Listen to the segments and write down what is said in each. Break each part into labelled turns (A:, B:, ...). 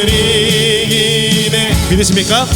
A: 이기네 믿으십니까?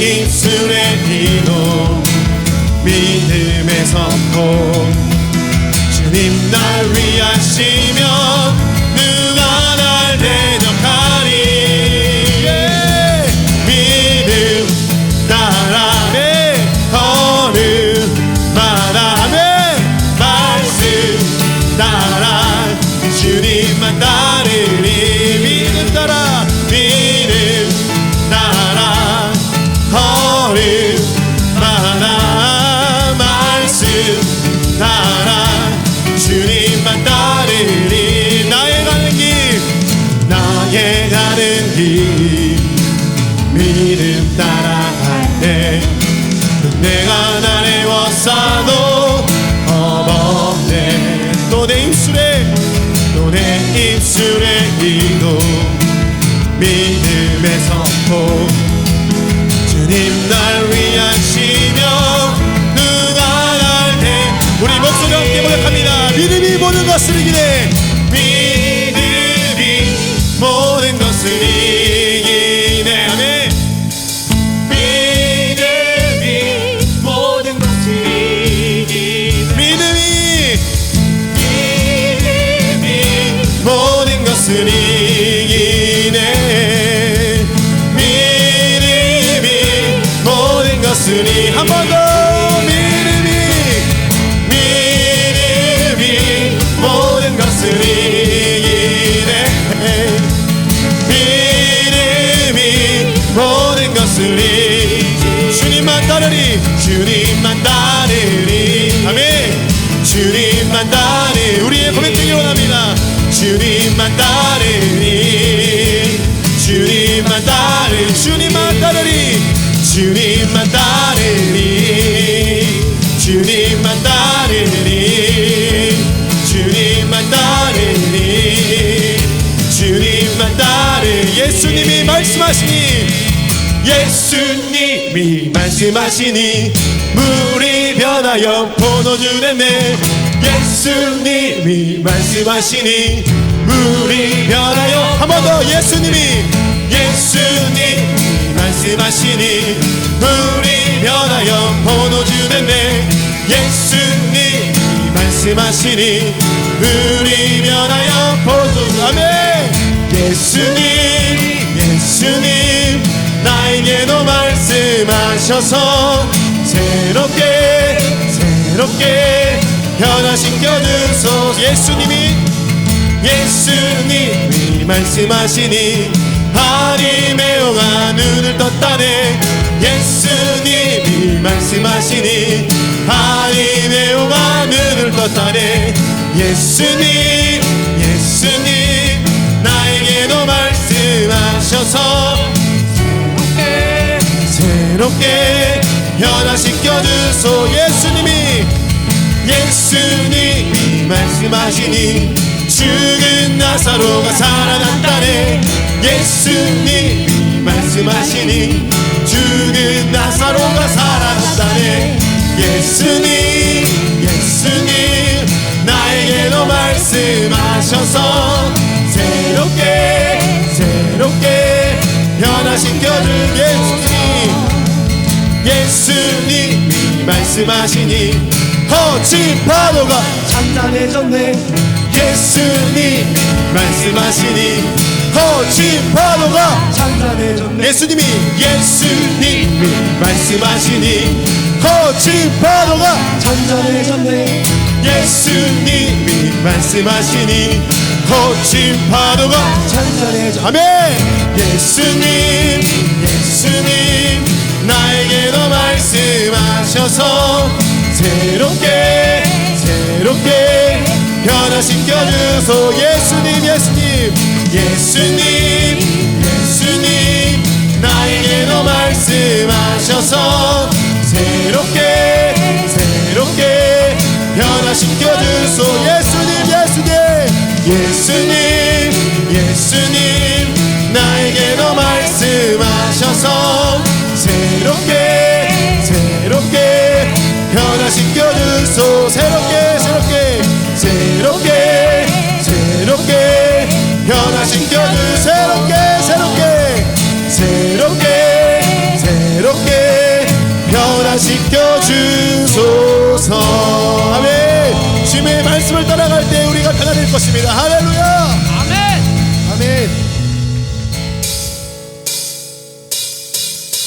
A: 입술에 비도 믿음의 선포 주님 날 위하시 믿음이 따르리 주님만 따르리. 아멘. 주님만 따르리. 우리의 고백되기 원합니다. 주님만 따르리. 주님만 따르리. 주님만 따르리. 주님만 따르리. 주님만 따르리. 주님만 따르리. 주님만 따르리. 예수님이 말씀하시니 예수님 이 말씀하시니 물이 변하여 포도주 됐네 예수님이 말씀하시니 물이 변하여 한 번 더 예수님이 예수님이 말씀하시니 물이 변하여 포도주 됐네 예수님이 말씀하시니 물이 변하여 포도주 아멘. 예수님 예수님 나에게도 말 씀하셔서 새롭게 새롭게 변화시켜 주소서. 예수님이 예수님이 말씀하시니 영아 눈을 떴다네. 예수님이 말씀하시니 영아 눈을 떴다네. 예수님 예수님 새롭게 변화시켜 주소 예수님이. 예수님이 말씀하시니 죽은 나사로가 살아났다네. 예수님이 말씀하시니 죽은 나사로가 살았다네. 예수님 예수님 나에게도 말씀하셔서 새롭게 새롭게 변화시켜 줄 예수님 예수님이 말씀하시니 거친 파도가
B: 잔잔해졌네.
A: 예수님 말씀하시니 거친 파도가
B: 잔잔해졌네.
A: 예수님이 예수님이 말씀하시니 거친 파도가
B: 잔잔해졌네.
A: 예수님이 말씀하시니 거친 파도가
B: 잔잔해졌네
A: 아멘! 예수님 예수님 말씀하셔서 새롭게 새롭게 변화시켜 주소. 예수님 예수님 예수님 예수님. 나에게도 말씀하셔서 새롭게 새롭게 변화시켜 주소. 예수님 예수님 예수님 주님의 말씀을 따라갈 때 우리가 변화될 것입니다. 할렐루야!
B: 아멘!
A: 아멘.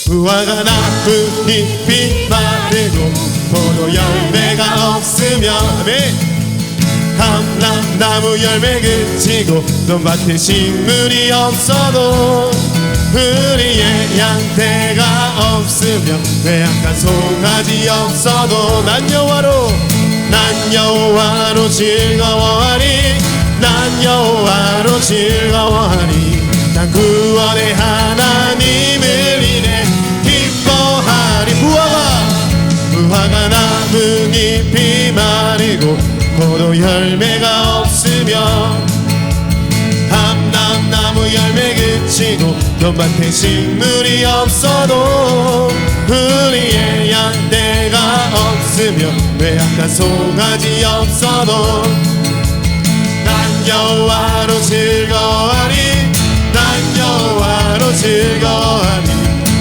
A: 무화과 나뭇잎 비 마르고 포도 열매가 없으며 아멘. 감람나무 열매 그치고 논밭에 식물이 없어도 우리의 양떼가 없으며 외양간 송아지 없어도 난 여호와로 난 여호와로 즐거워하리. 난 여호와로 즐거워하리. 난 구원의 하나님을 인해 기뻐하리. 무화과 무화과 나뭇잎이 마르고 포도 열매가 없으며 감람나무 열매 그치고 논밭에 식물이 없어도 우리의 양떼 가 없으며 외양간 송아지 없어도 난 여호와로 즐거워하리 난 여호와로 즐거워하리.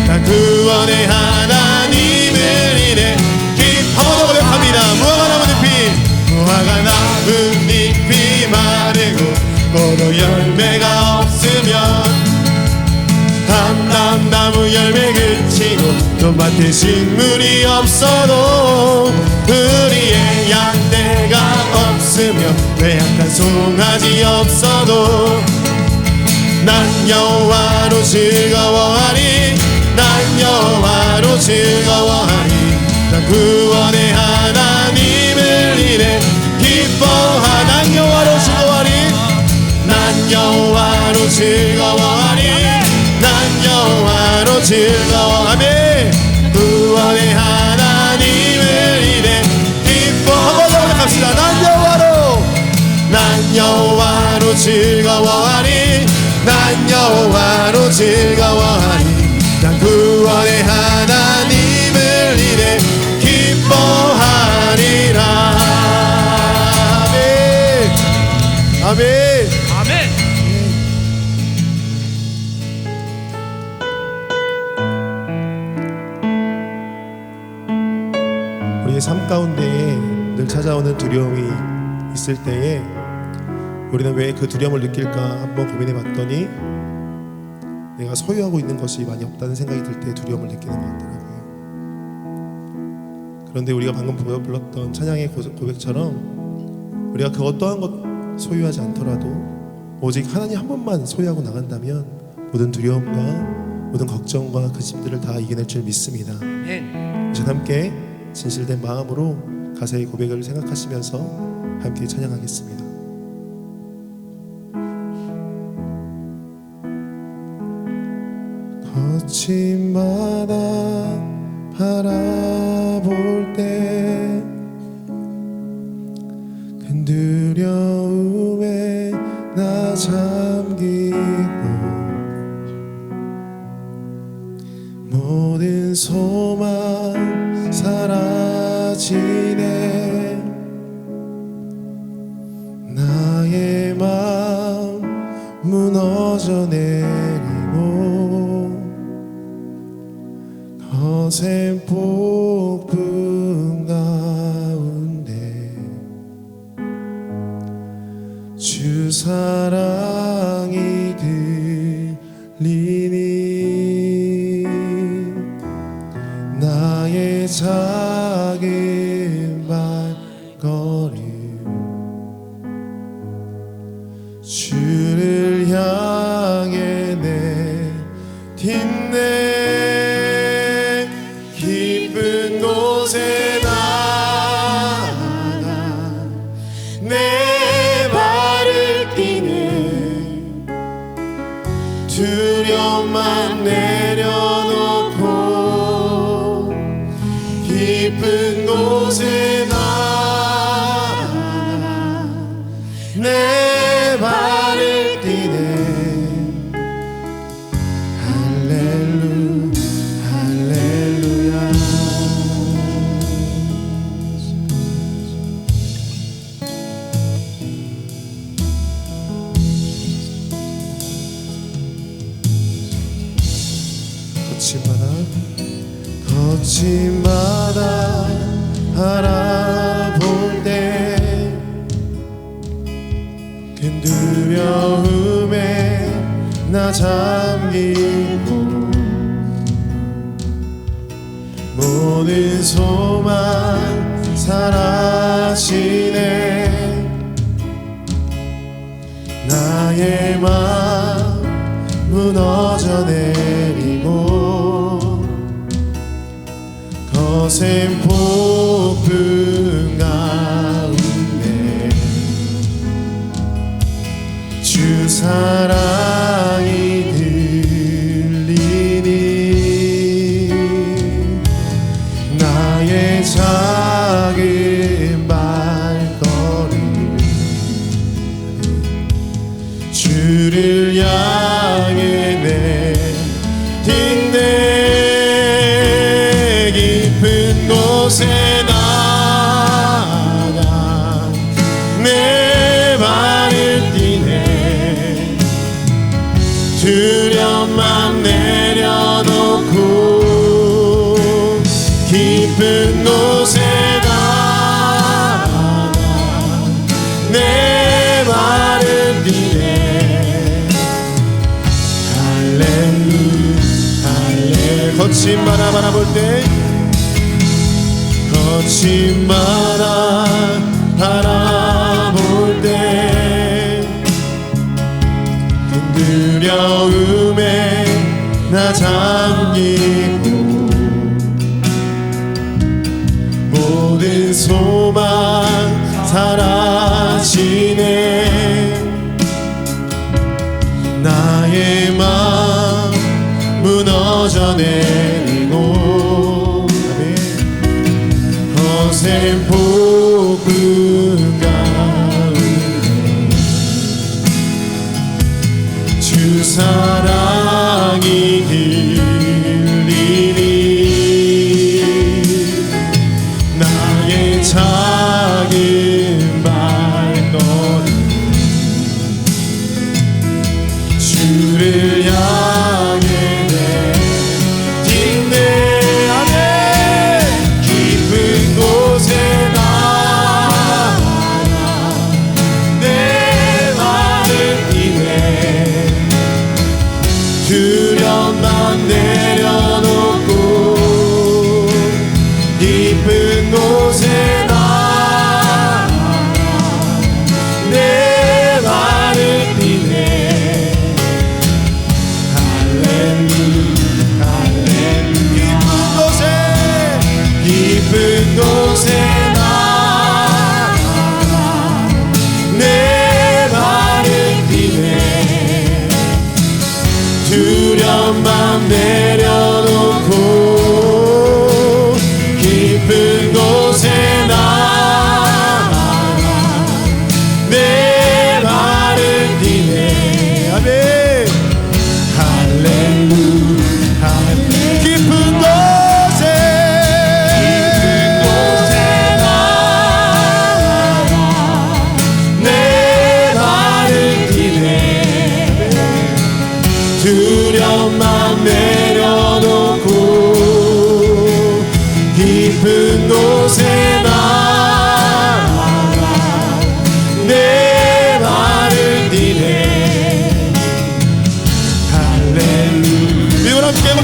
A: 난 구원의 하나님을 인해 기뻐하고 고백합니다. 무화과 나뭇잎이 무화과 나뭇잎이 마르고 포도 열매가 없으며 감람나무 열매 그치고 논밭에 식물이 없어도 우리의 양떼가 없으며 외양간 송아지 없어도 난 여호와로 즐거워하리 난 여호와로 즐거워하리 난 구원의 하나님을 인해 기뻐하 난 여호와로 즐거워하리 난 여호와로 즐거워하리 난 여호와로 즐거워하며 합시다. 난 여호와로. 난 여호와로 즐거워하리. 난 여호와로 즐거워하리. 난 구원의 하나님을 인해 기뻐하리라. 아멘. 아멘.
B: 아멘.
A: 우리의 삶 가운데에 늘 찾아오는 두려움이 있을 때에 우리는 왜 그 두려움을 느낄까 한번 고민해 봤더니 내가 소유하고 있는 것이 많이 없다는 생각이 들 때 두려움을 느끼는 것 같더라고요. 그런데 우리가 방금 불렀던 찬양의 고- 고백처럼 우리가 그 어떠한 것 소유하지 않더라도 오직 하나님 한 번만 소유하고 나간다면 모든 두려움과 모든 걱정과 그 짐들을 다 이겨낼 줄 믿습니다. 이제 함께 진실된 마음으로 가사의 고백을 생각하시면서 함께 찬양하겠습니다. 거친 바다 바라볼 때큰 두려움에 나잠 퍼져 내리고 거센 폭풍 가운데 주 사랑이 들리 losing. 나의 무너져 내리고 거센 폭풍 가운데 주 사랑 거친 바라 바라볼 때 거친 바라 바라볼 때 흔들려움에 나 잠기고 모든 소망 사라지네. 나의 마음 무너져네. name. nos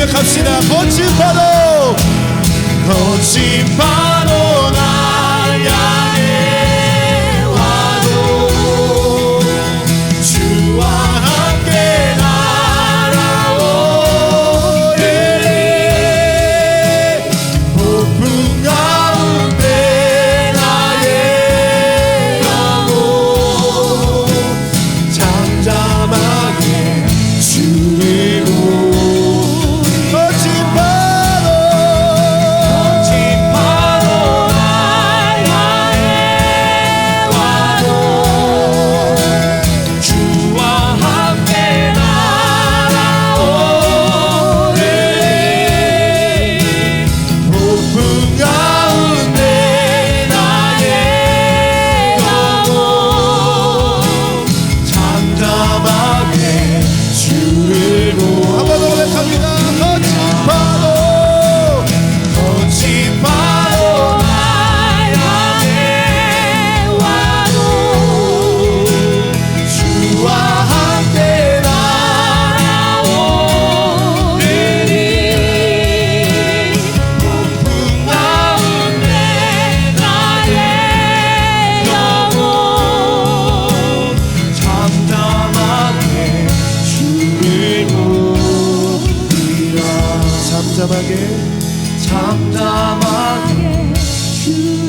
A: 고백합시다. 거친 파도 거친 파도